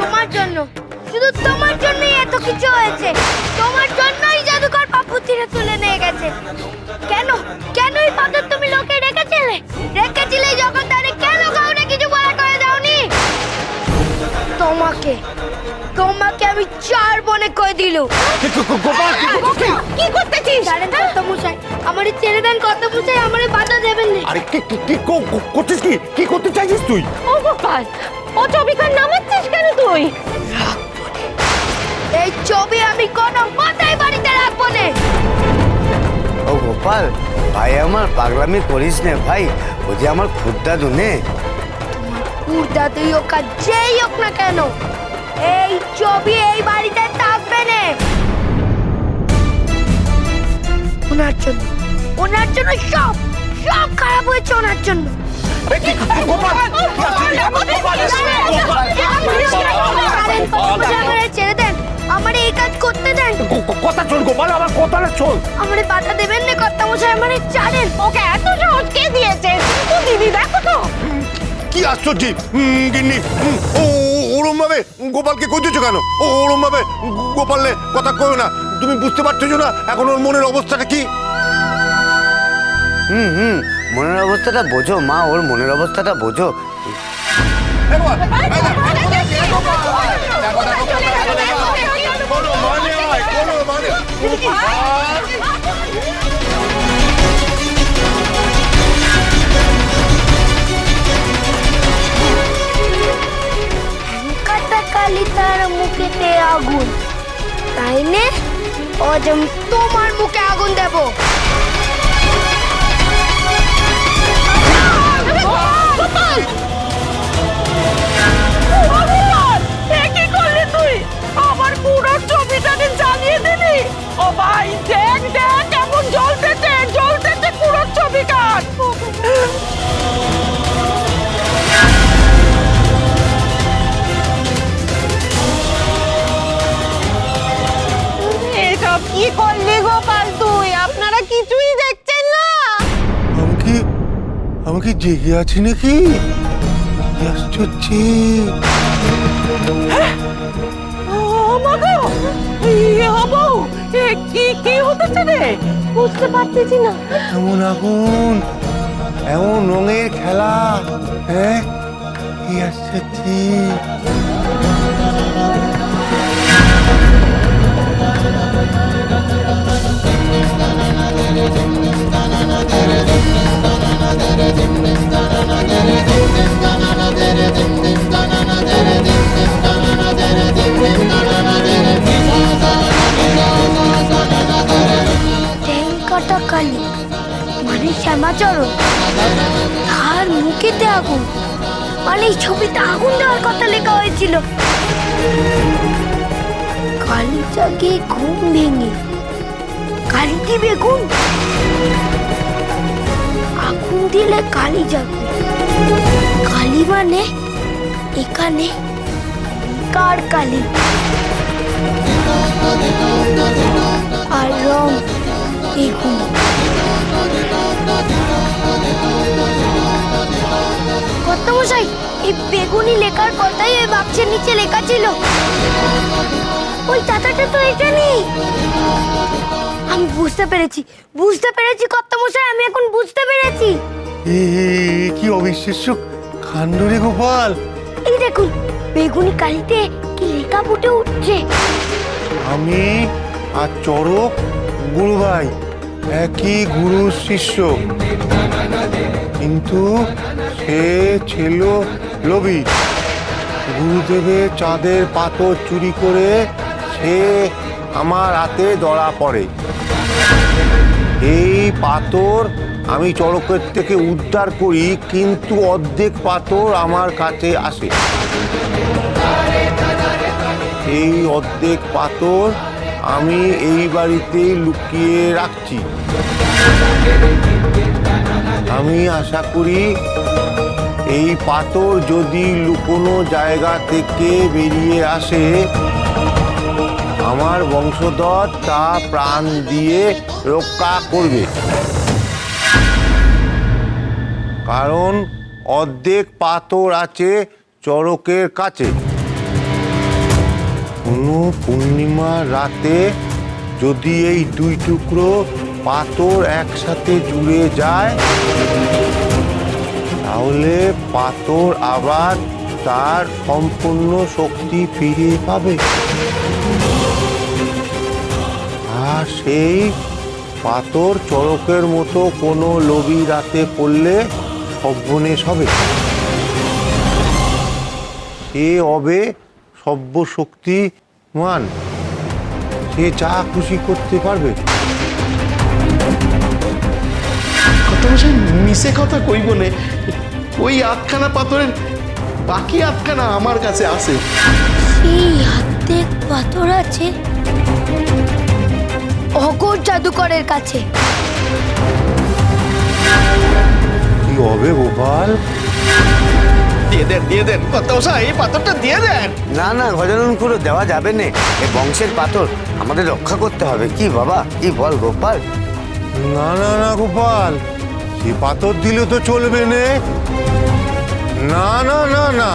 তোমার জন্য। শুধু তোমার জন্যই এত কিছু হয়েছে। তোমার জন্যই জাদুকর পাপুতিরে তুলে নিয়ে গেছে। কেন? কেন এই পাথর তুমি লোকে রেখেছিলে? রেখেছিলে যখন তারে কেন কাউকে কিছু বলা করে দাওনি? তোমাকে তোমাকে আমি চার বনে কয়ে দিল। কি করতেছিস জানেন কত মুসাই আমারে ছেড়ে দেন কত মুসাই আমারে বাধা দেবেন না। আরে কি কি- কি কো- কো- কি? কি করতে চাইছিস তুই? ও গোপাল ও চবিকার নামাচ্ছিস কেন তুই? এই ছবি আমি কোনো মাথায় বাড়িতে রাখব না। ও গোপাল ভাই আমার পাগলামি করিস নে ভাই ও যে আমার খুদ্দা দুনে কুর্দা তুই হোক আর যেই হোক না কেন এই ছবি এই বাড়িতে থাকবে না। ওনার জন্য ওনার জন্য সব সব খারাপ হয়েছে ওনার জন্য। ছেড়ে দেন। আমার এই কাজ করতে দেন। কথা চল গোপাল আমার কথাটা চল। আমারে বাধা দেবেন না কর্তা মশাই আমারে ছাড়েন। ওকে এত সহজ কে দিয়েছে? ও দিদি দেখো তো। কি আশ্চর্য গিন্নি হুম, ও ওরম ভাবে গোপালকে কইতেছো কেন? ও ওরম ভাবে গোপালে কথা কইও না। তুমি বুঝতে পারছ না এখন ওর মনের অবস্থাটা কি? হুম হুম মনের অবস্থাটা বোঝো, মা, ওর মনের অবস্থাটা বোঝো। মুখেতে আগুন তাই নে তোমার মুখে আগুন দেব। এ কি জেগে আছি নাকি? আশ্চর্য আমাগো ইয়ে বুঝতে পারতেছি না। এমন আগুন? এমন রঙের খেলা হ্যাঁ? কি আশ্চর্য কালি মানে শ্যামাচরণ। তার মুখেতে আগুন। মানে এই ছবিতে আগুন দেওয়ার কথা লেখা হয়েছিল। কালি জাগে ঘুম ভেঙে কালিতে বেগুন। আগুন দিলে কালি যাবে কালি মানে এখানে কার কালি? আর রং বেগুন। কত মশাই এই বেগুনি লেখার কথাই ওই বাক্সের নিচে লেখা ছিল। ওই টাকাটা তো এখানে আমি বুঝতে পেরেছি বুঝতে পেরেছি কত মশাই আমি এখন বুঝতে পেরেছি। এ এ, এ, কি অবিশ্বাস্য কাণ্ড রে গোপাল। এই দেখুন বেগুনি কালিতে কি লেখা ফুটে উঠছে। আমি আর চরক গুরু ভাই একই গুরু শিষ্য। কিন্তু সে ছিল লোভী। গুরুদেবের চাঁদের পাথর চুরি করে সে আমার হাতে ধরা পড়ে। এই পাথর আমি চড়কের থেকে উদ্ধার করি, কিন্তু অর্ধেক পাথর আমার কাছে আসে। এই অর্ধেক পাথর আমি এই বাড়িতে লুকিয়ে রাখছি। আমি আশা করি এই পাথর যদি লুকোনো জায়গা থেকে বেরিয়ে আসে আমার বংশধর তা প্রাণ দিয়ে রক্ষা করবে। কারণ অর্ধেক পাথর আছে চড়কের কাছে। কোনো পূর্ণিমা রাতে যদি এই দুই টুকরো পাথর একসাথে জুড়ে যায়, তাহলে পাথর আবার তার সম্পূর্ণ শক্তি ফিরে পাবে। সেই পাথর চড়কের মতো কোনো লবি রাতে পড়লে সব্যনেশ হবে সে হবে সব্য শক্তিমান সে যা খুশি করতে পারবে। কর্তামশাই মিশে কথা কই বলে ওই আটখানা পাথরের বাকি আটখানা আমার কাছে আছে। এই হাতে পাথর আছে। অগর জাদুকরের কাছে। কি হবে গোপাল? দিয়ে দেন দিয়ে দেন। কর্তামশাই এই পাথরটা দিয়ে দেন। না না গজানন খুঁড়ো দেওয়া যাবে না। এ বংশের পাথর আমাদের রক্ষা করতে হবে। কি বাবা কি বল গোপাল? না না না গোপাল। সে পাথর দিলে তো চলবে নে। না না না না।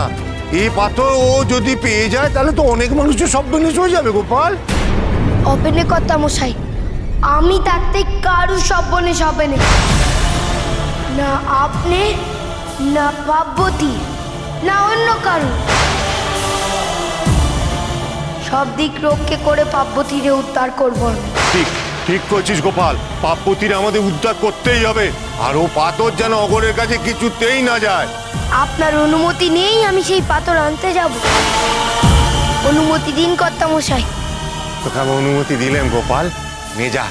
এই পাথর ও যদি পেয়ে যায় তাহলে তো অনেক মানুষের সব বিনিশ হয়ে যাবে গোপাল। অপেনে কথা মশাই আমি থাকতে কারু সব্বনেশ হবে না। না আপনি না পার্বতী না অন্য কারু। সব দিক রক্ষে করে পার্বতীরে উদ্ধার করব ঠিক ঠিক করছিস গোপাল। পাপ্পতির আমাদের উদ্ধার করতেই হবে। আর ও পাথর যেন অগরের কাছে কিছুতেই না যায়। আপনার অনুমতি নেই আমি সেই পাথর আনতে যাব। অনুমতি দিন কর্তা মশাই তোকে অনুমতি দিলেন গোপাল? নে যা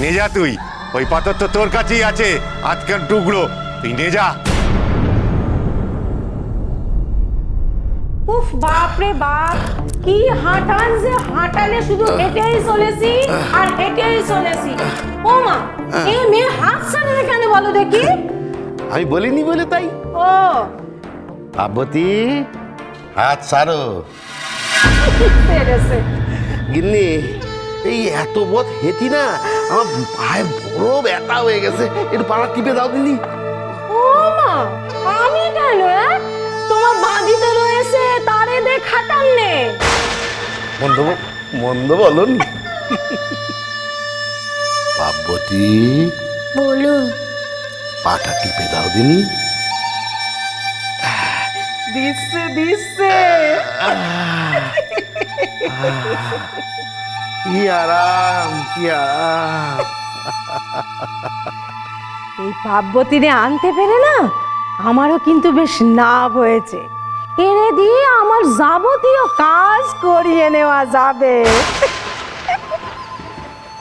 নে যা তুই। ওই পাথর তো তোর কাছেই আছে আজকের টুকরো। তুই নে যা। উফ বাপ রে বাপ কি হাঁটান যে হাঁটালে শুধু হেঁটেই চলেছি আর হেঁটেই চলেছি। ও মা এই মেয়ে হাত ছাড়ে না কেন বলো দেখি? আমি বলিনি বলে তাই। ও। পার্বতী হাত সারো গিন্নি এই এত বধ হেঁটি না আমার পায়ে বড় ব্যথা হয়ে গেছে। একটু পাড়া টিপে দাও দিনি ও মা আমি কেন? তোমার বাঁধিতে রয়েছে তারে দে খাটান নে। মন্দ মন্দ বলুন। পার্বতী। বলুন। পাটা টিপে দাও দিনি। দিচ্ছে দিচ্ছে। কি আরাম কি আরাম। এই পার্বতীরে আনতে পেরে না আমারও কিন্তু বেশ লাভ হয়েছে। এনে দিয়ে আমার যাবতীয় কাজ করিয়ে নেওয়া যাবে।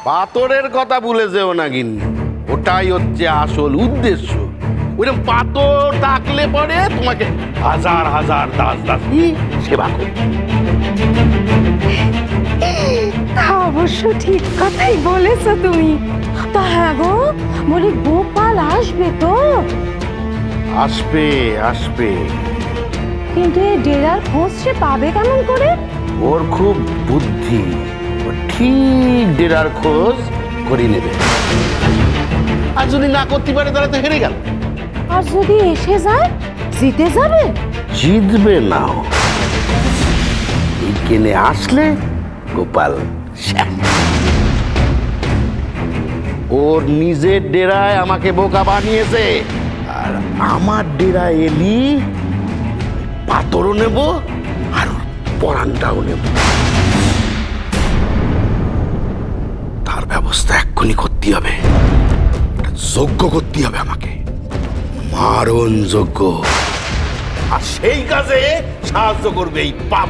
পাথরের কথা ভুলে যেও না গিন্নি। ওটাই হচ্ছে আসল উদ্দেশ্য। ওইরকম পাথর থাকলে পরে তোমাকে হাজার হাজার দাস দাসী সেবা তা অবশ্য ঠিক কথাই বলেছ তুমি। তা হ্যাঁ গো বলি গোপাল আসবে তো? আসবে আসবে। কিন্তু এই ডেরার খোঁজ সে পাবে কেমন করে? ওর খুব বুদ্ধি। ও ঠিক ডেরার খোঁজ করে নেবে। আর যদি না করতে পারে তাহলে তো হেরে গেল। আর যদি এসে যায় জিতে যাবে? জিতবে না এইখানে আসলে গোপাল। ওর নিজের ডেরায় আমাকে বোকা বানিয়েছে। আর আমার ডেরায় এলি পাথরও নেব আর পরানটাও নেব। তার ব্যবস্থা এক্ষুনি করতে হবে। যজ্ঞ করতে হবে আমাকে। মারণ যজ্ঞ। আর সেই কাজে সাহায্য করবে এই পাপ